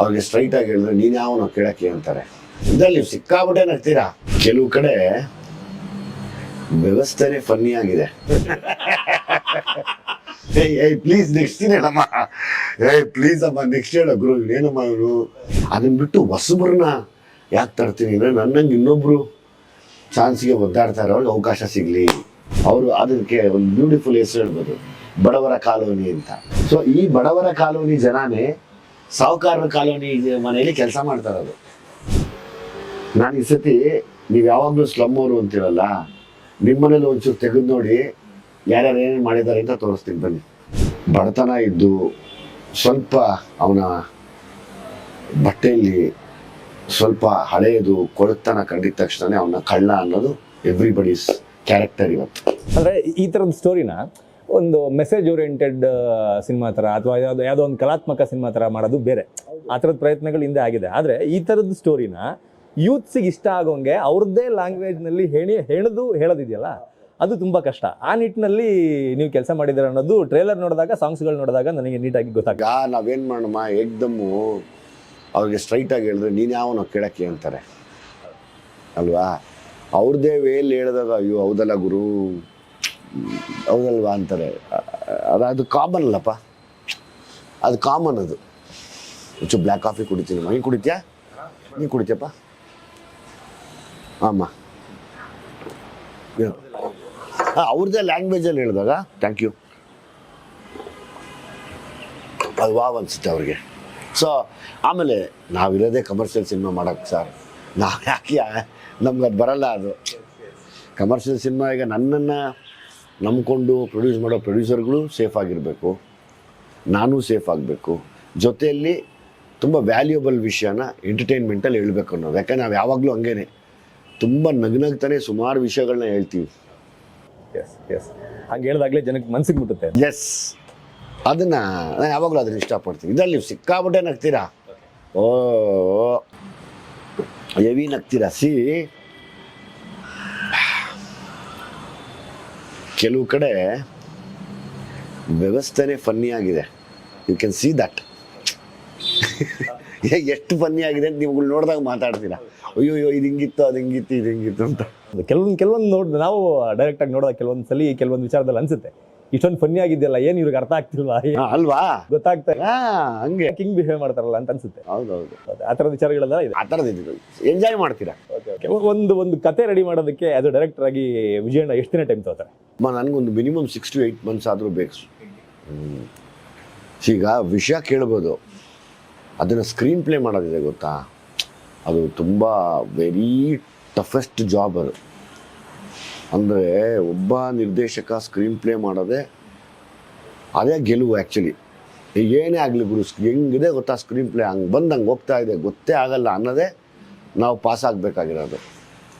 ಅವ್ರಿಗೆ ಸ್ಟ್ರೈಟ್ ಆಗಿ ಹೇಳಿದ್ರೆ, ನೀನು ಯಾವನೋ ಕೇಳಕ್ಕೆ ಅಂತಾರೆ. ಇದರಲ್ಲಿ ನೀವು ಸಿಕ್ಕಾಬಿಟ್ಟೆ ನಗ್ತೀರಾ? ಕೆಲವು ಕಡೆ ವ್ಯವಸ್ಥೆನೇ ಫನ್ನಿ ಆಗಿದೆ. ಏಯ್ ಏಯ್ ಪ್ಲೀಸ್ ನೆಕ್ಸ್ಟ್ ಹೇಳಮ್ಮ. ಏಯ್ ಪ್ಲೀಸ್ ಅಮ್ಮ ನೆಕ್ಸ್ಟ್ ಹೇಳ ಗುರು, ಏನಮ್ಮ ಇವನು? ಅದನ್ನ ಬಿಟ್ಟು ಹೊಸಬ್ರನ್ನ ಯಾಕೆ ತರ್ತೀನಿ? ಅಂದ್ರೆ ನನ್ನಂಗೆ ಇನ್ನೊಬ್ರು ಚಾನ್ಸ್ಗೆ ಒದ್ದಾಡ್ತಾ ಅವ್ರಿಗೆ ಅವಕಾಶ ಸಿಗಲಿ. ಅವರು ಅದಕ್ಕೆ ಒಂದು ಬ್ಯೂಟಿಫುಲ್ ಹೆಸರು ಹೇಳ್ಬೋದು, ಬಡವರ ಕಾಲೋನಿ ಅಂತ. ಸೊ ಈ ಬಡವರ ಕಾಲೋನಿ ಜನನೇ ಸಾಹುಕಾರರ ಕಾಲೋನಿ ಮನೆಯಲ್ಲಿ ಕೆಲಸ ಮಾಡ್ತಾ ಅದು ನಾನು ಈ ಸತಿ ನೀವು ಯಾವಾಗಲೂ ಸ್ಲಮ್ ಅವರು ಅಂತಿರಲ್ಲ ನಿಮ್ಮನೇಲಿ ಒಂಚೂರು ತೆಗೆದು ನೋಡಿ ಯಾರ್ಯಾರು ಏನೇನು ಮಾಡಿದ್ದಾರೆ ಅಂತ ತೋರಿಸ್ತೀನಿ ಬನ್ನಿ. ಬಡತನ ಇದ್ದು ಸ್ವಲ್ಪ ಅವನ ಬಟ್ಟೆಯಲ್ಲಿ ಸ್ವಲ್ಪ ಹಳೆಯದು ಕೊಳತನ ಕಂಡಿದ ತಕ್ಷಣ ಅವನ ಕಳ್ಳ ಅನ್ನೋದು ಎವ್ರಿಬಡೀಸ್ ಕ್ಯಾರೆಕ್ಟರ್ ಇವತ್ತು. ಅಂದ್ರೆ ಈ ತರದ ಸ್ಟೋರಿನ ಒಂದು ಮೆಸೇಜ್ ಓರಿಯೆಂಟೆಡ್ ಸಿನಿಮಾ ಥರ ಅಥವಾ ಯಾವುದೋ ಯಾವುದೋ ಒಂದು ಕಲಾತ್ಮಕ ಸಿನಿಮಾ ಥರ ಮಾಡೋದು ಬೇರೆ. ಆ ಥರದ ಪ್ರಯತ್ನಗಳು ಹಿಂದೆ ಆಗಿದೆ. ಆದರೆ ಈ ಥರದ ಸ್ಟೋರಿನ ಯೂತ್ಸಿಗೆ ಇಷ್ಟ ಆಗೋಂಗೆ ಅವ್ರದ್ದೇ ಲ್ಯಾಂಗ್ವೇಜ್ನಲ್ಲಿ ಹೇಳಿ ಹೇಳೋದು ಹೇಳೋದಿದೆಯಲ್ಲ? ಅದು ತುಂಬ ಕಷ್ಟ. ಆ ನಿಟ್ಟಿನಲ್ಲಿ ನೀವು ಕೆಲಸ ಮಾಡಿದ್ದೀರ ಅನ್ನೋದು ಟ್ರೇಲರ್ ನೋಡಿದಾಗ ಸಾಂಗ್ಸ್ಗಳು ನೋಡಿದಾಗ ನನಗೆ ನೀಟಾಗಿ ಗೊತ್ತಾಗ ನಾವೇನು ಮಾಡೋಣ ಏಕ್ದಮ್ಮು ಅವ್ರಿಗೆ ಸ್ಟ್ರೈಟಾಗಿ ಹೇಳಿದ್ರೆ ನೀನು ಯಾವನೋ ಕೇಳಕ್ಕೆ ಅಂತಾರೆ. ಅಲ್ವಾ? ಅವ್ರದ್ದೇ ವೇಲ್ ಹೇಳಿದಾಗ ಅಯ್ಯೋ ಹೌದಲ್ಲ ಗುರು. ಹೌದಲ್ವಾ ಅಂತಾರೆ. ಅದು ಕಾಮನ್ ಅಲ್ಲಪ್ಪ. ಅದು ಕಾಮನ್ ಅದು. ಹೆಚ್ಚು ಬ್ಲ್ಯಾಕ್ ಕಾಫಿ ಕುಡಿತೀನಿ. ನೀನು ಕುಡಿತೀಯಾ? ನೀನು ಕುಡಿತೀಯಪ್ಪ? ಆಮ್ಮ ಅವ್ರದ್ದೇ ಲ್ಯಾಂಗ್ವೇಜಲ್ಲಿ ಹೇಳಿದಾಗ ಥ್ಯಾಂಕ್ ಯು ಅದು ವಾವ್ ಅನಿಸುತ್ತೆ ಅವ್ರಿಗೆ. ಸೊ ಆಮೇಲೆ ನಾವಿರೋದೇ ಕಮರ್ಷಿಯಲ್ ಸಿನಿಮಾ ಮಾಡೋಕ್ಕೆ ಸರ್. ನಾವು ಯಾಕೆ ನಮ್ಗೆ ಅದು ಬರಲ್ಲ ಅದು. ಕಮರ್ಷಿಯಲ್ ಸಿನಿಮಾ ಈಗ ನನ್ನನ್ನು ನಂಬ್ಕೊಂಡು ಪ್ರೊಡ್ಯೂಸ್ ಮಾಡೋ ಪ್ರೊಡ್ಯೂಸರ್ಗಳು ಸೇಫ್ ಆಗಿರಬೇಕು. ನಾನು ಸೇಫ್ ಆಗಬೇಕು. ಜೊತೆಯಲ್ಲಿ ತುಂಬ ವ್ಯಾಲ್ಯೂಬಲ್ ವಿಷಯನ ಎಂಟರ್ಟೈನ್ಮೆಂಟಲ್ಲಿ ಹೇಳಬೇಕು ಅನ್ನೋದು ಯಾಕಂದ್ರೆ ನಾವು ಯಾವಾಗಲೂ ಹಂಗೇನೆ. ತುಂಬ ನಗ್ನಗ್ತಾನೆ ಸುಮಾರು ವಿಷಯಗಳನ್ನ ಹೇಳ್ತೀವಿ. ಎಸ್ ಎಸ್ ಹಂಗೆ ಹೇಳಿದಾಗಲೇ ಜನಕ್ಕೆ ಮನಸ್ಸಿಗೆ ಮುಟ್ಟುತ್ತೆ ಎಸ್ ಅದನ್ನು ನಾನು ಯಾವಾಗಲೂ ಅದನ್ನು ಇಷ್ಟಪಡ್ತೀನಿ. ಇದರಲ್ಲಿ ನೀವು ಸಿಕ್ಕಾಬಿಟ್ಟೆ ನಗ್ತೀರಾ? ಓ ಹೆವಿ ನಗ್ತೀರಾ? ಸಿ ಕೆಲವು ಕಡೆ ವ್ಯವಸ್ಥೆನೇ ಫನ್ನಿ ಆಗಿದೆ. ಯು ಕ್ಯಾನ್ ಸಿ ದಟ್ ಎಷ್ಟು ಫನ್ನಿ ಆಗಿದೆ ಅಂತ ನೀವು ನೋಡಿದಾಗ ಮಾತಾಡ್ತೀರಾ? ಅಯ್ಯೋ ಅಯ್ಯೋ ಇದು ಹಿಂಗಿತ್ತು, ಅದು ಹಿಂಗಿತ್ತು, ಇದು ಹಿಂಗಿತ್ತು ಅಂತ. ಕೆಲವೊಂದು ಕೆಲವೊಂದು ನೋಡಿದ್ರೆ ನಾವು ಡೈರೆಕ್ಟಾಗಿ ನೋಡಿದಾಗ ಕೆಲವೊಂದು ಸಲ ಕೆಲವೊಂದು ವಿಚಾರದಲ್ಲಿ ಅನ್ಸುತ್ತೆ. ಇಷ್ಟೊಂದು ಫನ್ನಿ ಆಗಿದೆಯಲ್ಲ ಏನು ಇವ್ರಿಗೆ ಅರ್ಥ ಆಗ್ತಿಲ್ವಾ? ಅಲ್ವಾ? ಗೊತ್ತಾಗ್ತಾ ಇಲ್ಲ. ಹಂಗೆ. ಕಿಂಗ್ ಬಿಹೇವ್ ಮಾಡ್ತಾರಲ್ಲ ಅಂತ ಅನ್ಸುತ್ತೆ. ಹೌದೌದು. ಆ ಥರದ ವಿಚಾರಗಳೆಲ್ಲ ಇದೆ. ಆ ಥರದ್ದು ಎಂಜಾಯ್ ಮಾಡ್ತೀರಾ? ಒಂದು ಒಂದು ಕತೆ ರೆಡಿ ಮಾಡೋದಕ್ಕೆ ಅದು ಡೈರೆಕ್ಟರ್ ಆಗಿ ವಿಜಯಣ್ಣ ಎಷ್ಟು ದಿನ ಟೈಮ್ ತಗೋತಾರೆ? ನನಗೊಂದು minimum six to eight months ಆದರೂ ಬೇಕು. ಈಗ ವಿಷಯ ಕೇಳ್ಬೋದು. ಅದನ್ನು ಸ್ಕ್ರೀನ್ ಪ್ಲೇ ಮಾಡೋದಿದೆ ಗೊತ್ತಾ? ಅದು ತುಂಬ ವೆರಿ ಟಫೆಸ್ಟ್ ಜಾಬ್ ಅದು. ಅಂದರೆ ಒಬ್ಬ ನಿರ್ದೇಶಕ ಸ್ಕ್ರೀನ್ ಪ್ಲೇ ಮಾಡೋದೇ ಅದೇ ಗೆಲುವು ಆ್ಯಕ್ಚುಲಿ ಏನೇ ಆಗಲಿ ಗುರು, ಹೆಂಗಿದೆ ಗೊತ್ತಾ ಸ್ಕ್ರೀನ್ ಪ್ಲೇ ಹಂಗೆ ಬಂದು ಹಂಗೆ ಹೋಗ್ತಾ ಇದೆ, ಗೊತ್ತೇ ಆಗಲ್ಲ ಅನ್ನೋದೇ ನಾವು ಪಾಸ್ ಆಗಬೇಕಾಗಿರೋದು.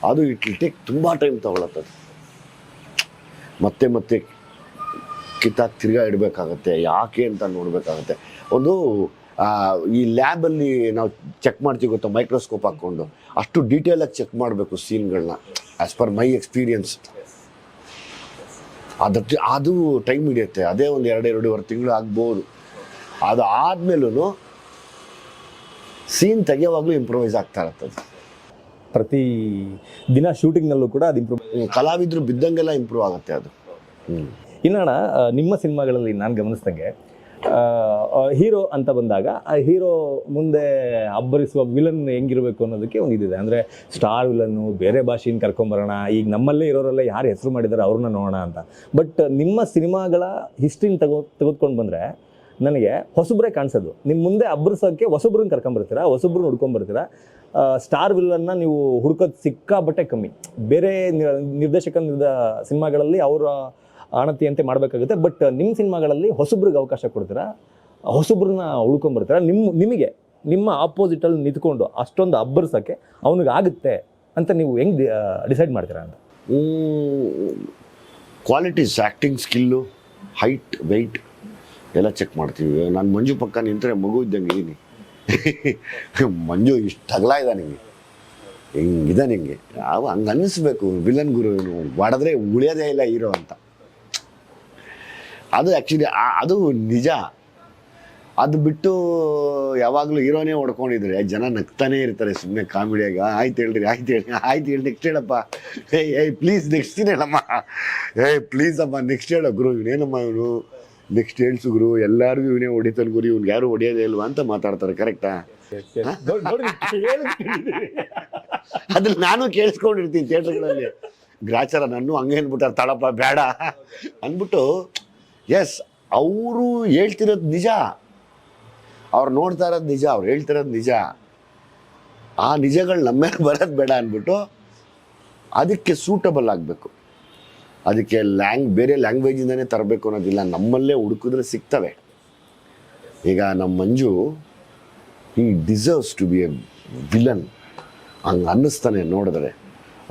ಅದು ಇಟ್ ವಿಲ್ ಟೇಕ್ ತುಂಬ ಟೈಮ್ ತೊಗೊಳತ್ತದು ಮತ್ತೆ ಮತ್ತೆ ಕಿತ್ತ ತಿರ್ಗಾ ಇಡಬೇಕಾಗತ್ತೆ, ಯಾಕೆ ಅಂತ ನೋಡಬೇಕಾಗತ್ತೆ. ಒಂದು ಈ ಲ್ಯಾಬಲ್ಲಿ ನಾವು ಚೆಕ್ ಮಾಡ್ತೀವಿ ಗೊತ್ತಾ ಮೈಕ್ರೋಸ್ಕೋಪ್ ಹಾಕ್ಕೊಂಡು. ಅಷ್ಟು ಡೀಟೇಲಾಗಿ ಚೆಕ್ ಮಾಡಬೇಕು ಸೀನ್ಗಳನ್ನ ಆ್ಯಸ್ ಪರ್ ಮೈ ಎಕ್ಸ್ಪೀರಿಯನ್ಸ್ ಅದಕ್ಕೆ ಅದು ಟೈಮ್ ಹಿಡಿಯುತ್ತೆ. ಅದೇ ಒಂದು ಎರಡು ಎರಡೂವರೆ ತಿಂಗಳು ಆಗ್ಬೋದು. ಅದು ಆದಮೇಲೂ ಸೀನ್ ತೆಗೆಯುವಾಗಲೂ ಇಂಪ್ರೂವೈಸ್ ಆಗ್ತಾ ಇರ್ತದೆ. ಪ್ರತಿ ದಿನ ಶೂಟಿಂಗ್ನಲ್ಲೂ ಕೂಡ ಅದು ಇಂಪ್ರೂವ್ ಕಲಾವಿದರು ಕಲಾವಿದ್ರು ಬಿದ್ದಂಗೆಲ್ಲ ಇಂಪ್ರೂವ್ ಆಗುತ್ತೆ ಅದು. ಹ್ಞೂ ಇನ್ನೋಣ ನಿಮ್ಮ ಸಿನಿಮಾಗಳಲ್ಲಿ ನಾನು ಗಮನಿಸ್ದಂಗೆ ಹೀರೋ ಅಂತ ಬಂದಾಗ ಆ ಹೀರೋ ಮುಂದೆ ಅಬ್ಬರಿಸುವ ವಿಲನ್ ಹೆಂಗಿರಬೇಕು ಅನ್ನೋದಕ್ಕೆ ಒಂದು ಇದಿದೆ. ಅಂದರೆ ಸ್ಟಾರ್ ವಿಲನ್ನು ಬೇರೆ ಭಾಷೆಯಿಂದ ಕರ್ಕೊಂಬರೋಣ, ಈಗ ನಮ್ಮಲ್ಲೇ ಇರೋರೆಲ್ಲ ಯಾರು ಹೆಸರು ಮಾಡಿದ್ದಾರೆ ಅವ್ರನ್ನ ನೋಡೋಣ ಅಂತ. ಬಟ್ ನಿಮ್ಮ ಸಿನಿಮಾಗಳ ಹಿಸ್ಟ್ರಿನ ತಗೋ ತೆಗೆದುಕೊಂಡು ಬಂದರೆ ನನಗೆ ಹೊಸಬ್ರೇ ಕಾಣಿಸೋದು. ನಿಮ್ಮ ಮುಂದೆ ಅಬ್ಬರಿಸೋಕ್ಕೆ ಹೊಸಬ್ರನ್ನ ಕರ್ಕೊಂಬರ್ತೀರಾ, ಹೊಸಬ್ರನ್ನ ಹುಡ್ಕೊಂಬರ್ತೀರಾ? ಸ್ಟಾರ್ ವಿಲ್ಲನ್ನ ನೀವು ಹುಡ್ಕೋದು ಸಿಕ್ಕಾಬಟ್ಟೆ ಕಮ್ಮಿ. ಬೇರೆ ನಿರ್ದೇಶಕ ನಿರ್ದ, ಸಿನಿಮಾಗಳಲ್ಲಿ ಅವರ ಆಣತಿಯಂತೆ ಮಾಡಬೇಕಾಗುತ್ತೆ. ಬಟ್ ನಿಮ್ಮ ಸಿನಿಮಾಗಳಲ್ಲಿ ಹೊಸಬ್ರಿಗೆ ಅವಕಾಶ ಕೊಡ್ತೀರಾ? ಹೊಸಬ್ರನ್ನ ಉಳ್ಕೊಂಬರ್ತೀರಾ? ನಿಮ್ಮ ನಿಮಗೆ, ನಿಮ್ಮ ಆಪೋಸಿಟಲ್ಲಿ ನಿಂತ್ಕೊಂಡು ಅಷ್ಟೊಂದು ಅಬ್ಬರ್ಸೋಕ್ಕೆ ಆಗುತ್ತೆ ಅಂತ ನೀವು ಹೆಂಗೆ ಡಿಸೈಡ್ ಮಾಡ್ತೀರಾ ಅಂತ? Qualities acting skill height weight ಎಲ್ಲ ಚೆಕ್ ಮಾಡ್ತೀವಿ. ನಾನು ಮಂಜು ಪಕ್ಕ ನಿಂತರೆ ಮಗು ಇದ್ದಂಗೆ ಇದ್ದೀನಿ ಮಂಜು ಇಷ್ಟು ಅಗಲ ಇದೆ ನಿಮಗೆ ಹಿಂಗಿದೆ ನಿಮಗೆ ಅವು ಹಂಗೆ ಅನ್ನಿಸ್ಬೇಕು. ವಿಲನ್ ಗುರು ಹೊಡೆದ್ರೆ ಉಳಿಯೋದೇ ಇಲ್ಲ ಹೀರೋ ಅಂತ. ಅದು ಆ್ಯಕ್ಚುಲಿ ಅದು ನಿಜ. ಅದು ಬಿಟ್ಟು ಯಾವಾಗಲೂ ಹೀರೋನೇ ಹೊಡ್ಕೊಂಡಿದ್ರೆ ಜನ ನಗ್ತಾನೆ ಇರ್ತಾರೆ ಸುಮ್ಮನೆ ಕಾಮಿಡಿಯಾಗ ಆಯ್ತು ಹೇಳ್ರಿ ಆಯ್ತು ಹೇಳಿ ಆಯ್ತು ಹೇಳಿ ನೆಕ್ಸ್ಟ್ ಹೇಳಪ್ಪ. ಏಯ್ ಏಯ್ ಪ್ಲೀಸ್ ನೆಕ್ಸ್ಟ್ ಹೇಳಮ್ಮ. ಏಯ್ ಪ್ಲೀಸ್ ಅಮ್ಮ ನೆಕ್ಸ್ಟ್ ಹೇಳೋ ಗುರು ಇವನೇನಮ್ಮ ಇವನು? ನೆಕ್ಸ್ಟ್ ಹೇಳ್ಸು ಗುರು ಎಲ್ಲರಿಗೂ ಇವನೇ ಹೊಡಿತಾನೆ ಗುರು ಇವ್ನಿಗೆ ಯಾರು ಹೊಡಿಯೋದೇ ಇಲ್ವಾ ಅಂತ ಮಾತಾಡ್ತಾರೆ ಕರೆಕ್ಟಾ. ಅದ್ರಲ್ಲಿ ನಾನು ಕೇಳಿಸ್ಕೊಂಡಿರ್ತೀನಿ ಥಿಯೇಟರ್ಗಳಲ್ಲಿ ಗ್ರಾಚಾರ ನಾನು ಹಂಗೆ ಅಂದ್ಬಿಟ್ಟಾರೆ ತಳಪ್ಪ ಬೇಡ. ಅಂದ್ಬಿಟ್ಟು ಎಸ್ ಅವರು ಹೇಳ್ತಿರೋದು ನಿಜ. ಅವ್ರು ನೋಡ್ತಾ ಇರೋದು ನಿಜ, ಅವ್ರು ಹೇಳ್ತಿರೋದು ನಿಜ. ಆ ನಿಜಗಳು ನಮ್ಮ ಮೇಲೆ ಬರೋದು ಬೇಡ ಅಂದ್ಬಿಟ್ಟು ಅದಕ್ಕೆ ಸೂಟಬಲ್ ಆಗಬೇಕು. ಅದಕ್ಕೆ ಲ್ಯಾಂಗ್, ಬೇರೆ ಲ್ಯಾಂಗ್ವೇಜಿಂದನೇ ತರಬೇಕು ಅನ್ನೋದಿಲ್ಲ. ನಮ್ಮಲ್ಲೇ ಹುಡುಕಿದ್ರೆ ಸಿಗ್ತವೆ. ಈಗ ನಮ್ಮ ಮಂಜು ಈ deserves to be a villain ಹಂಗೆ ಅನ್ನಿಸ್ತಾನೆ ನೋಡಿದ್ರೆ.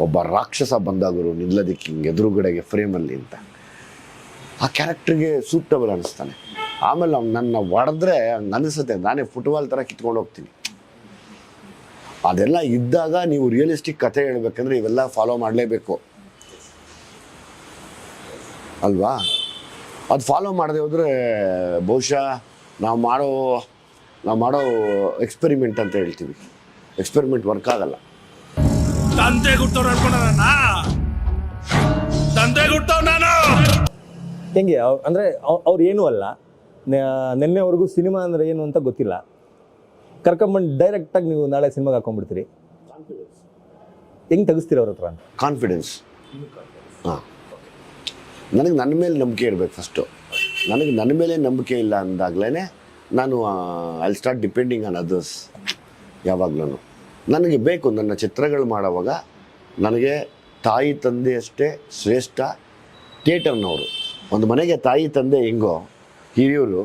ಒಬ್ಬ ರಾಕ್ಷಸ ಬಂದಾಗರು ನಿಲ್ಲೋದಕ್ಕೆ ಹಿಂಗೆ ಎದುರುಗಡೆಗೆ ಫ್ರೇಮಲ್ಲಿ ಅಂತ. ಆ ಕ್ಯಾರೆಕ್ಟ್ರಿಗೆ ಸೂಟಬಲ್ ಅನಿಸ್ತಾನೆ. ಆಮೇಲೆ ಅವ್ನು ನನ್ನ ಹೊಡೆದ್ರೆ ಅನಿಸುತ್ತೆ ನಾನೇ ಫುಟ್ಬಾಲ್ ಥರ ಕಿತ್ಕೊಂಡು ಹೋಗ್ತೀನಿ. ಅದೆಲ್ಲ ಇದ್ದಾಗ ನೀವು ರಿಯಲಿಸ್ಟಿಕ್ ಕಥೆ ಹೇಳ್ಬೇಕಂದ್ರೆ ಇವೆಲ್ಲ ಫಾಲೋ ಮಾಡಲೇಬೇಕು. ಅಲ್ವಾ? ಅದು ಫಾಲೋ ಮಾಡದೆ ಹೋದರೆ ಬಹುಶಃ ನಾವು ಮಾಡೋ ನಾವು ಮಾಡೋ ಎಕ್ಸ್ಪೆರಿಮೆಂಟ್ ಅಂತ ಹೇಳ್ತೀವಿ. ಎಕ್ಸ್ಪೆರಿಮೆಂಟ್ ವರ್ಕ್ ಆಗಲ್ಲ. ತಂದೆ ಗುಟ್ಟವ್ರು ನಾನು ತಂದೆ ಗುಟ್ಟವ್ ನಾನು? ಹೆಂಗೆ ಅಂದರೆ ಅಂದ್ರೆ ಅವ್- ಅವ್ರು ಏನೂ ಅಲ್ಲ. ನೆನ್ನೆ ನಿನ್ನೆವರೆಗೂ ಸಿನಿಮಾ ಅಂದರೆ ಏನು ಅಂತ ಗೊತ್ತಿಲ್ಲ. ಕರ್ಕೊಂಬಂದು ಡೈರೆಕ್ಟಾಗಿ ನೀವು ನಾಳೆ ಸಿನಿಮಾಗೆ ಹಾಕೊಂಡ್ಬಿಡ್ತೀರಿ ಹೆಂಗೆ ತೆಗಿಸ್ತೀರಿ ಅವ್ರ ಹತ್ರ? ಕಾನ್ಫಿಡೆನ್ಸ್ ಹಾಂ. ನನಗೆ ನನ್ನ ಮೇಲೆ ನಂಬಿಕೆ ಇರಬೇಕು ಫಸ್ಟು ನನಗೆ ನನ್ನ ಮೇಲೆ ನಂಬಿಕೆ ಇಲ್ಲ ಅಂದಾಗಲೇ ನಾನು I start depending on others ಯಾವಾಗಲೂ ನನಗೆ ಬೇಕು ನನ್ನ ಚಿತ್ರಗಳು ಮಾಡೋವಾಗ ನನಗೆ ತಾಯಿ ತಂದೆಯಷ್ಟೇ ಶ್ರೇಷ್ಠ ಥಿಯೇಟರ್ನವರು ಒಂದು ಮನೆಗೆ ತಾಯಿ, ತಂದೆ ಹೆಂಗೋ, ಹಿರಿಯೂರು,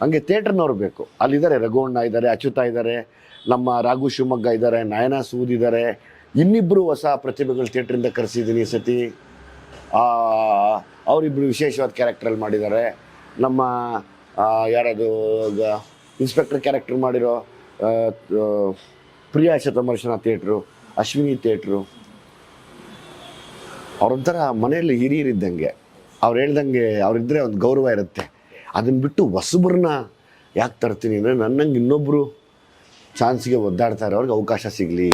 ಹಂಗೆ ಥಿಯೇಟ್ರ್ನವ್ರು ಬೇಕು. ಅಲ್ಲಿದ್ದಾರೆ ರಘುವಣ್ಣ ಇದ್ದಾರೆ, ಅಚ್ಯುತ ಇದ್ದಾರೆ, ನಮ್ಮ ರಾಘು ಶಿವಮೊಗ್ಗ ಇದ್ದಾರೆ, ನಯನ ಸೂದ್ ಇದ್ದಾರೆ. ಇನ್ನಿಬ್ಬರು ಹೊಸ ಪ್ರತಿಭೆಗಳು ಥಿಯೇಟ್ರಿಂದ ಕರೆಸಿದ್ದೀನಿ ಸತಿ. ಅವರಿಬ್ಬರು ವಿಶೇಷವಾದ ಕ್ಯಾರೆಕ್ಟ್ರಲ್ಲಿ ಮಾಡಿದ್ದಾರೆ. ನಮ್ಮ ಯಾರದು ಇನ್ಸ್ಪೆಕ್ಟರ್ ಕ್ಯಾರೆಕ್ಟರ್ ಮಾಡಿರೋ ಪ್ರಿಯಾ ಶತಮರ್ಶನ ಥಿಯೇಟ್ರು, ಅಶ್ವಿನಿ ಥಿಯೇಟ್ರು. ಅವ್ರೊಂಥರ ಮನೆಯಲ್ಲಿ ಹಿರಿಯರಿದ್ದಂಗೆ. ಅವ್ರು ಹೇಳ್ದಂಗೆ ಅವ್ರಿದ್ರೆ ಒಂದು ಗೌರವ ಇರುತ್ತೆ. ಅದನ್ನು ಬಿಟ್ಟು ಹೊಸಬ್ರನ್ನ ಯಾಕೆ ತರ್ತೀನಿ ಅಂದರೆ ನನ್ನಂಗೆ ಇನ್ನೊಬ್ಬರು ಚಾನ್ಸ್ಗೆ ಒದ್ದಾಡ್ತಾ ಇರೋರ್ಗೆ ಅವಕಾಶ ಸಿಗಲಿ.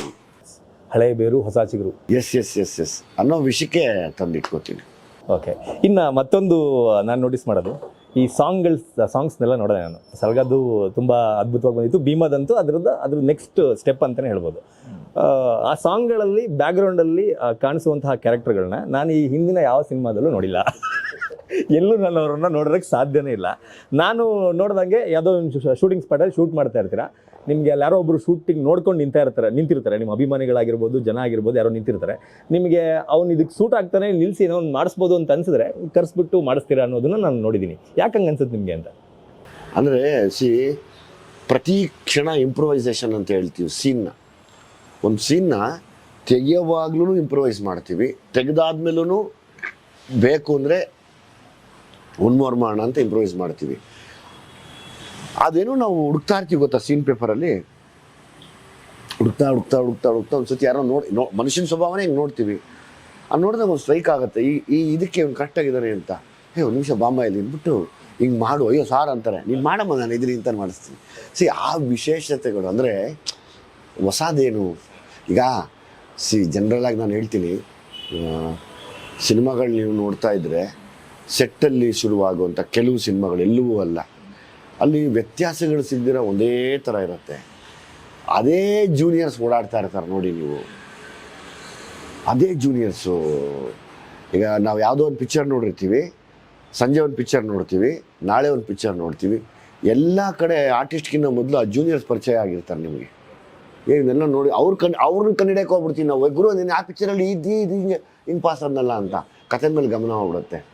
ಹಳೆ ಬೇರು ಹೊಸ ಚಿಗುರು. ಎಸ್ ಎಸ್ ಎಸ್ ಎಸ್ ಅನ್ನೋ ವಿಷಯಕ್ಕೆ ತಂದಿಟ್ಕೋತೀನಿ. ಓಕೆ ಇನ್ನು ಮತ್ತೊಂದು ನಾನು ನೋಟಿಸ್ ಮಾಡೋದು. ಈ ಸಾಂಗ್ಗಳು ಸಾಂಗ್ಸ್ನೆಲ್ಲ ನೋಡಿದೆ ನಾನು. ಸಲಗದು ತುಂಬ ಅದ್ಭುತವಾಗಿ ಬಂದಿತ್ತು. ಭೀಮದಂತೂ ಅದರದ್ದು ಅದ್ರ ನೆಕ್ಸ್ಟ್ ಸ್ಟೆಪ್ ಅಂತಲೇ ಹೇಳ್ಬೋದು. ಆ, ಆ ಸಾಂಗ್ಗಳಲ್ಲಿ ಬ್ಯಾಕ್ಗ್ರೌಂಡಲ್ಲಿ ಕಾಣಿಸುವಂತಹ ಕ್ಯಾರೆಕ್ಟರ್ಗಳನ್ನ ನಾನು ಈ ಹಿಂದಿನ ಯಾವ ಸಿನಿಮಾದಲ್ಲೂ ನೋಡಿಲ್ಲ. ಎಲ್ಲೂ ನಾನು ಅವ್ರನ್ನ ನೋಡೋದಕ್ಕೆ ಸಾಧ್ಯನೇ ಇಲ್ಲ. ನಾನು ನೋಡ್ದಂಗೆ ಯಾವುದೋ ಒಂದು ಶೂಟಿಂಗ್ ಸ್ಪಾಟಲ್ಲಿ ಶೂಟ್ ಮಾಡ್ತಾ ಇರ್ತೀರಾ? ನಿಮಗೆ ಅಲ್ಲಿ ಯಾರೋ ಒಬ್ಬರು ಶೂಟಿಂಗ್ ನೋಡ್ಕೊಂಡು ನಿಂತಾ ಇರ್ತಾರೆ, ನಿಂತಿರ್ತಾರೆ. ನಿಮ್ಮ ಅಭಿಮಾನಿಗಳಾಗಿರ್ಬೋದು ಜನ ಆಗಿರ್ಬೋದು ಯಾರೋ ನಿಂತಿರ್ತಾರೆ. ನಿಮಗೆ ಅವ್ನು ಇದಕ್ಕೆ ಸೂಟ್ ಆಗ್ತಾನೆ ನಿಲ್ಲಿಸಿ ಏನೋ ಒಂದು ಮಾಡಿಸ್ಬೋದು ಅಂತ ಅನ್ಸಿದ್ರೆ ಕರೆಸ್ಬಿಟ್ಟು ಮಾಡಿಸ್ತೀರಾ ಅನ್ನೋದನ್ನ ನಾನು ನೋಡಿದ್ದೀನಿ ಯಾಕಂಗೆ ಅನ್ಸುತ್ತೆ ನಿಮಗೆ ಅಂತ? ಅಂದರೆ, ಸಿ, ಪ್ರತಿ ಕ್ಷಣ ಇಂಪ್ರೂವೈಸೇಷನ್ ಅಂತ ಹೇಳ್ತೀವಿ ಸೀನ್ನ ಒಂದು ಸೀನ್ನ ತೆಗೆಯುವಾಗ್ಲೂ ಇಂಪ್ರೂವೈಸ್ ಮಾಡ್ತೀವಿ. ತೆಗೆದಾದ್ಮೇಲೂ ಬೇಕು ಅಂದರೆ ಒನ್ ಮಾಡೋಣ ಅಂತ ಇಂಪ್ರೂವೈಸ್ ಮಾಡ್ತೀವಿ. ಅದೇನು ನಾವು ಹುಡುಕ್ತಾ ಇರ್ತೀವಿ ಗೊತ್ತಾ ಸೀನ್ ಪೇಪರಲ್ಲಿ ಹುಡುಕ್ತಾ ಹುಡುಕ್ತಾ ಹುಡುಕ್ತಾ ಹುಡುಕ್ತಾ ಒಂದು ಸತಿ ಯಾರೋ ನೋಡಿ, ನೋ, ಮನುಷ್ಯನ ಸ್ವಭಾವನೇ ಹಿಂಗೆ ನೋಡ್ತೀವಿ. ಅದು ನೋಡಿದಾಗ ಒಂದು ಸ್ಟ್ರೈಕ್ ಆಗುತ್ತೆ. ಈ ಈ ಇದಕ್ಕೆ ಇವ್ನು ಕರೆಕ್ಟಾಗಿದ್ದಾನೆ ಅಂತ. ಹೇ, ಒಂದು ನಿಮಿಷ ಬಾಂಬ ಇಲ್ಲಿ ಅಂದ್ಬಿಟ್ಟು ಹಿಂಗೆ ಮಾಡು, ಅಯ್ಯೋ ಸಾರ್ ಅಂತಾರೆ. ನೀನು ಮಾಡಮ್ಮ ನಾನು ಇದ್ರಿ ಅಂತ ಮಾಡಿಸ್ತೀನಿ. ಸಿ ಆ ವಿಶೇಷತೆಗಳು ಅಂದರೆ ಹೊಸದೇನು? ಈಗ ಸಿ ಜನರಲಾಗಿ ನಾನು ಹೇಳ್ತೀನಿ. ಸಿನಿಮಾಗಳು ನೀವು ನೋಡ್ತಾ ಇದ್ದರೆ ಸೆಟ್ಟಲ್ಲಿ ಶುರುವಾಗುವಂಥ ಕೆಲವು ಸಿನಿಮಾಗಳು ಎಲ್ಲವೂ ಅಲ್ಲ. ಅಲ್ಲಿ ವ್ಯತ್ಯಾಸಗಳು ಸಿಗದಿರೋ ಒಂದೇ ಥರ ಇರುತ್ತೆ. ಅದೇ ಜೂನಿಯರ್ಸ್ ಓಡಾಡ್ತಾ ಇರ್ತಾರೆ ನೋಡಿ ನೀವು. ಅದೇ ಜೂನಿಯರ್ಸು ಈಗ ನಾವು ಯಾವುದೋ ಒಂದು ಪಿಕ್ಚರ್ ನೋಡಿರ್ತೀವಿ, ಸಂಜೆ ಒಂದು ಪಿಕ್ಚರ್ ನೋಡ್ತೀವಿ, ನಾಳೆ ಒಂದು ಪಿಕ್ಚರ್ ನೋಡ್ತೀವಿ. ಎಲ್ಲ ಕಡೆ ಆರ್ಟಿಸ್ಟ್ಗಿಂತ ಮೊದಲು ಆ ಜೂನಿಯರ್ಸ್ ಪರಿಚಯ ಆಗಿರ್ತಾರೆ ನಿಮಗೆ. ಏನೆಲ್ಲ ನೋಡಿ, ಅವ್ರ ಕಣ್ ಅವ್ರನ್ನ ಕನ್ನಡಕ್ಕೆ ಹೋಗ್ಬಿಡ್ತೀವಿ ನಾವು. "ಏ ಗುರು, ನೀನು ಆ ಪಿಕ್ಚರಲ್ಲಿ ಇದ್ದು ಇದು ಹಿಂಗೆ ಹಿಂಗೆ ಪಾಸ್ ಆದ್ನಲ್ಲ ಅಂತ. ಕಥೆ ಮೇಲೆ ಗಮನ ಹೋಗ್ಬಿಡುತ್ತೆ.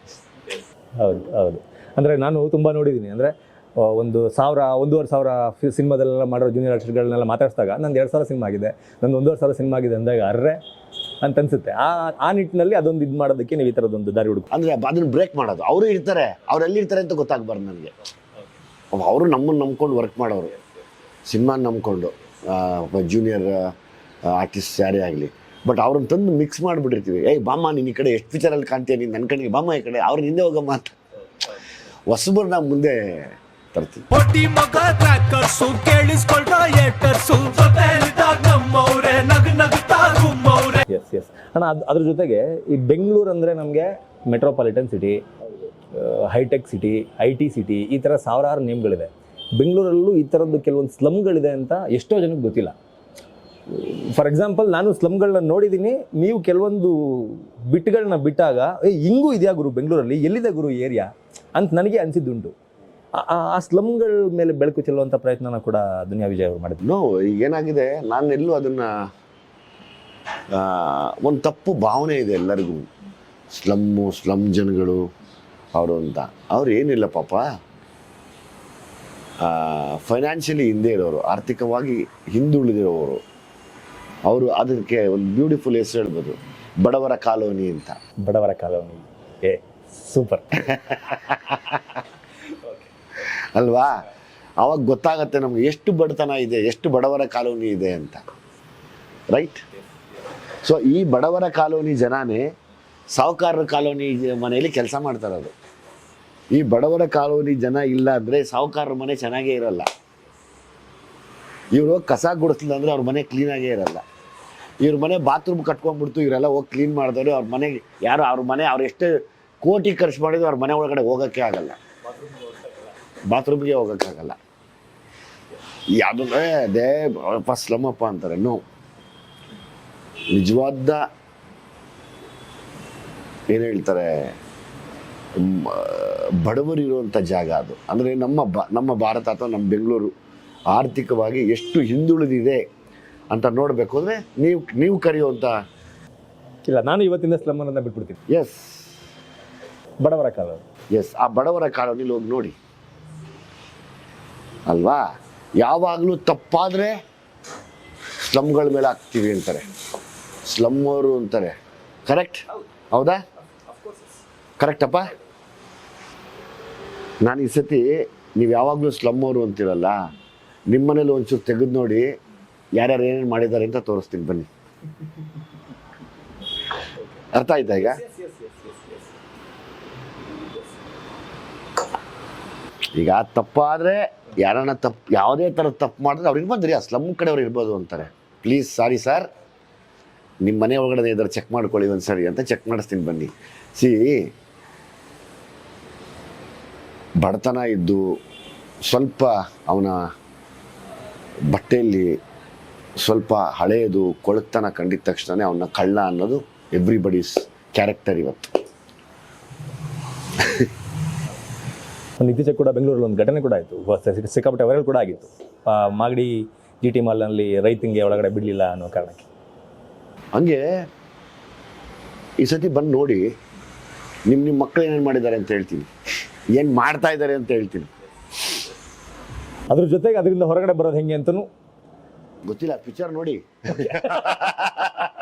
ಹೌದು ಹೌದು. ಅಂದರೆ ನಾನು ತುಂಬ ನೋಡಿದ್ದೀನಿ ಅಂದರೆ ಒಂದು ಸಾವಿರ, ಒಂದೂವರೆ ಸಾವಿರ ಸಿನಿಮಾದಲ್ಲೆಲ್ಲ ಮಾಡೋ ಜೂನಿಯರ್ ಆರ್ಟಿಸ್ಟ್ಗಳನ್ನೆಲ್ಲ ಮಾತಾಡಿಸಿದಾಗ, ನಂದು ಎರಡು ಸಾವಿರ ಸಿನಿಮಾ ಆಗಿದೆ, ನಂದು ಒಂದೂವರೆ ಸಾವಿರ ಸಿನಿಮಾ ಆಗಿದೆ ಅಂದಾಗ ಅರ್ರೆ ಅಂತ ಅನ್ಸುತ್ತೆ. ಆ ಆ ನಿಟ್ಟಿನಲ್ಲಿ ಅದೊಂದು ಇದು ಮಾಡೋದಕ್ಕೆ ನೀವು ಈ ಥರದೊಂದು ದಾರಿ ಹುಡುಕು ಅಂದರೆ ಅದನ್ನು ಬ್ರೇಕ್ ಮಾಡೋದು. ಅವರು ಇರ್ತಾರೆ, ಅವ್ರು ಎಲ್ಲಿರ್ತಾರೆ ಅಂತ ಗೊತ್ತಾಗ್ಬಾರ್ದು ನನಗೆ. ಅವರು ನಮ್ಮನ್ನು ನಂಬ್ಕೊಂಡು ವರ್ಕ್ ಮಾಡೋರು. ಸಿನಿಮಾ ನಂಬ್ಕೊಂಡು ಜೂನಿಯರ್ ಆರ್ಟಿಸ್ಟ್ ಯಾರೇ ಆಗಲಿ. ಬಟ್ ಅವ್ರನ್ನ ತಂದು ಮಿಕ್ಸ್ ಮಾಡಿಬಿಟ್ಟಿರ್ತೀವಿ. ಏಯ್ ಬಾಮ್ಮ ನೀನು ಈ ಕಡೆ ಎಷ್ಟು ಪಿಕ್ಚರಲ್ಲಿ ಕಾಣ್ತೀಯ? ನೀನು ನನ್ನ ಕಣ್ಣಿಗೆ ಬಾಮ್ಮ ಈ ಕಡೆ ಅವ್ರ ಹಿಂದೆ ಹೋಗಮ್ಮ ಅಂತ. ಹೊಸಬ್ರನ್ನ ಮುಂದೆ ತರ್ತೀವಿ. ಎಸ್ ಎಸ್ ಅಣ್ಣ ಅದು ಅದ್ರ ಜೊತೆಗೆ ಈ ಬೆಂಗಳೂರು ಅಂದರೆ ನಮಗೆ metropolitan city hi-tech city I T city ಈ ಥರ ಸಾವಿರಾರು ನೇಮ್ಗಳಿದೆ ಬೆಂಗಳೂರಲ್ಲೂ ಈ ಥರದ್ದು ಕೆಲವೊಂದು ಸ್ಲಮ್ಗಳಿದೆ ಅಂತ ಎಷ್ಟೋ ಜನಕ್ಕೆ ಗೊತ್ತಿಲ್ಲ. ಫಾರ್ ಎಕ್ಸಾಂಪಲ್ ನಾನು ಸ್ಲಮ್ಗಳನ್ನ ನೋಡಿದ್ದೀನಿ ನೀವು ಕೆಲವೊಂದು ಬಿಟ್ಗಳನ್ನ ಬಿಟ್ಟಾಗ, ಏ, ಹಿಂಗೂ ಇದೆಯಾ ಗುರು ಬೆಂಗಳೂರಲ್ಲಿ? ಎಲ್ಲಿದೆ ಗುರು ಏರಿಯಾ ಅಂತ ನನಗೆ ಅನಿಸಿದ್ದುಂಟು. ಆ- ಸ್ಲಮ್ಗಳ ಮೇಲೆ ಬೆಳಕು ಚೆಲ್ಲುವಂಥ ಪ್ರಯತ್ನನ ಕೂಡ ದುನಿಯಾ ವಿಜಯ್ ಅವರು ಮಾಡಿದ್ರು. ನೋ ಏನಾಗಿದೆ, ನಾನು ಎಲ್ಲೂ ಅದನ್ನು ಒಂದು ತಪ್ಪು ಭಾವನೆ ಇದೆ ಎಲ್ಲರಿಗೂ. ಸ್ಲಮ್ಮು ಸ್ಲಮ್ ಜನಗಳು, ಅವರು ಅಂತ. ಅವ್ರು ಏನಿಲ್ಲ ಪಾಪ. ಫೈನಾನ್ಷಿಯಲಿ ಹಿಂದೆ ಇರೋರು, ಆರ್ಥಿಕವಾಗಿ ಹಿಂದುಳಿದಿರೋರು. ಅವರು ಅದಕ್ಕೆ ಒಂದು ಬ್ಯೂಟಿಫುಲ್ ಹೆಸರು ಹೇಳ್ಬೋದು. ಬಡವರ ಕಾಲೋನಿ ಅಂತ. ಬಡವರ ಕಾಲೋನಿ. ಏ ಸೂಪರ್ ಅಲ್ವಾ? ಅವಾಗ ಗೊತ್ತಾಗತ್ತೆ ನಮ್ಗೆ ಎಷ್ಟು ಬಡತನ ಇದೆ ಎಷ್ಟು ಬಡವರ ಕಾಲೋನಿ ಇದೆ ಅಂತ. ರೈಟ್ ಸೊ ಈ ಬಡವರ ಕಾಲೋನಿ ಜನನೇ ಸಾಹುಕಾರರ ಕಾಲೋನಿ ಮನೆಯಲ್ಲಿ ಕೆಲಸ ಮಾಡ್ತಾರೆ ಅದು ಈ ಬಡವರ ಕಾಲೋನಿ ಜನ ಇಲ್ಲ ಅಂದರೆ ಸಾಹುಕಾರರ ಮನೆ ಚೆನ್ನಾಗೇ ಇರಲ್ಲ. ಇವರು ಕಸ ಗುಡಿಸ್ಲಿಲ್ಲ ಅಂದರೆ ಅವ್ರ ಮನೆ ಕ್ಲೀನಾಗೇ ಇರಲ್ಲ. ಇವ್ರ ಮನೆ ಬಾತ್ರೂಮ್ ಕಟ್ಕೊಂಡ್ಬಿಡ್ತು, ಇವರೆಲ್ಲ ಹೋಗಿ ಕ್ಲೀನ್ ಮಾಡಿದವರು, ಅವ್ರ ಮನೆಗೆ ಯಾರು, ಅವ್ರ ಮನೆ ಅವ್ರು ಎಷ್ಟು ಕೋಟಿ ಖರ್ಚು ಮಾಡಿದ್ರು ಅವ್ರ ಮನೆ ಒಳಗಡೆ ಹೋಗೋಕ್ಕೆ ಆಗಲ್ಲ. ಬಾತ್ರೂಮ್ಗೆ ಹೋಗೋಕ್ಕಾಗಲ್ಲ ಯಾವುದೇ ಅದೇ ಫಸ್ಟ್ ಸ್ಲಮ್ಮಪ್ಪ ಅಂತಾರೆ ನೋ ನಿಜವಾದ ಏನು ಹೇಳ್ತಾರೆ ಬಡವರು ಇರುವಂಥ ಜಾಗ ಅದು. ಅಂದರೆ ನಮ್ಮ ಬ, ನಮ್ಮ ಭಾರತ ಅಥವಾ ನಮ್ಮ ಬೆಂಗಳೂರು ಆರ್ಥಿಕವಾಗಿ ಎಷ್ಟು ಹಿಂದುಳಿದಿದೆ ಅಂತ ನೋಡಬೇಕು ಅಂದರೆ ನೀವು ನೀವು ಕರೆಯುವಂಥ ಇಲ್ಲ ನಾನು ಇವತ್ತಿಂದ ಸ್ಲಮ್ ಅನ್ನೋದನ್ನ ಬಿಟ್ಬಿಡ್ತೀನಿ. ಎಸ್ ಬಡವರ ಕಾಲೋನಿ ಎಸ್ ಆ ಬಡವರ ಕಾಲೋನಿಲಿ ಹೋಗಿ ನೋಡಿ. ಅಲ್ವಾ? ಯಾವಾಗಲೂ ತಪ್ಪಾದರೆ ಸ್ಲಮ್ಗಳ ಮೇಲೆ ಹಾಕ್ತೀವಿ ಅಂತಾರೆ. ಸ್ಲಮ್ ಅವರು ಅಂತಾರೆ. ಕರೆಕ್ಟ್ ಹೌದಾ? ಕರೆಕ್ಟಪ್ಪ ನಾನು ಈ ಸತಿ ನೀವು ಯಾವಾಗಲೂ ಸ್ಲಮ್ ಅವರು ಅಂತೀರಲ್ಲ ನಿಮ್ಮ ಮನೇಲಿ ಒಂಚೂರು ತೆಗೆದು ನೋಡಿ ಯಾರ್ಯಾರು ಏನೇನು ಮಾಡಿದ್ದಾರೆ ಅಂತ ತೋರಿಸ್ತೀನಿ, ಬನ್ನಿ. ಅರ್ಥ ಆಯ್ತಾ ಈಗ? ಈಗ ತಪ್ಪಾದರೆ ಯಾರನ್ನ ತಪ್ಪು ಯಾವುದೇ ಥರ ತಪ್ಪು ಮಾಡಿದ್ರೆ ಅವ್ರಿಗೆ ಬಂದ್ರಿ, ಆ ಸ್ಲಮ್ ಕಡೆಯವ್ರು ಇರ್ಬೋದು ಅಂತಾರೆ. ಪ್ಲೀಸ್ ಸಾರಿ ಸರ್ ನಿಮ್ಮ ಮನೆ ಒಳಗಡೆ ಇದ್ದಾರೆ ಚೆಕ್ ಮಾಡ್ಕೊಳ್ಳಿ ಒಂದು ಸರಿ ಅಂತ ಚೆಕ್ ಮಾಡಿಸ್ತೀನಿ, ಬನ್ನಿ. ಸಿ ಬಡತನ ಇದ್ದು ಸ್ವಲ್ಪ ಅವನ ಬಟ್ಟೆಯಲ್ಲಿ ಸ್ವಲ್ಪ ಹಳೆಯದು ಕೊಳತನ ಕಂಡಿದ ತಕ್ಷಣನೇ ಅವನ್ನ ಕಳ್ಳ ಅನ್ನೋದು ಎವ್ರಿಬಡೀಸ್ ಕ್ಯಾರೆಕ್ಟರ್ ಇವತ್ತು. ಒಂದು ಇತ್ತೀಚೆಗೆ ಕೂಡ ಬೆಂಗಳೂರಲ್ಲಿ ಒಂದು ಘಟನೆ ಕೂಡ ಆಯಿತು. ಸಿಕ್ಕಾಪಟ್ಟೆ ವೈರಲ್ ಕೂಡ ಆಗಿತ್ತು. ಮಾಗಡಿ ಜಿ ಟಿ ಮಾಲ್ನಲ್ಲಿ ರೈತಂಗೆ ಒಳಗಡೆ ಬಿಡಲಿಲ್ಲ ಅನ್ನೋ ಕಾರಣಕ್ಕೆ. ಹಂಗೆ ಈ ಸತಿ ಬಂದು ನೋಡಿ ನಿಮ್ಮ ನಿಮ್ಮ ಮಕ್ಕಳು ಏನೇನು ಮಾಡಿದ್ದಾರೆ ಅಂತ ಹೇಳ್ತೀನಿ. ಏನು ಮಾಡ್ತಾ ಇದ್ದಾರೆ ಅಂತ ಹೇಳ್ತೀನಿ. ಅದ್ರ ಜೊತೆಗೆ ಅದರಿಂದ ಹೊರಗಡೆ ಬರೋದು ಹೆಂಗೆ ಅಂತಲೂ ಗೊತ್ತಿಲ್ಲ ಪಿಕ್ಚರ್ ನೋಡಿ.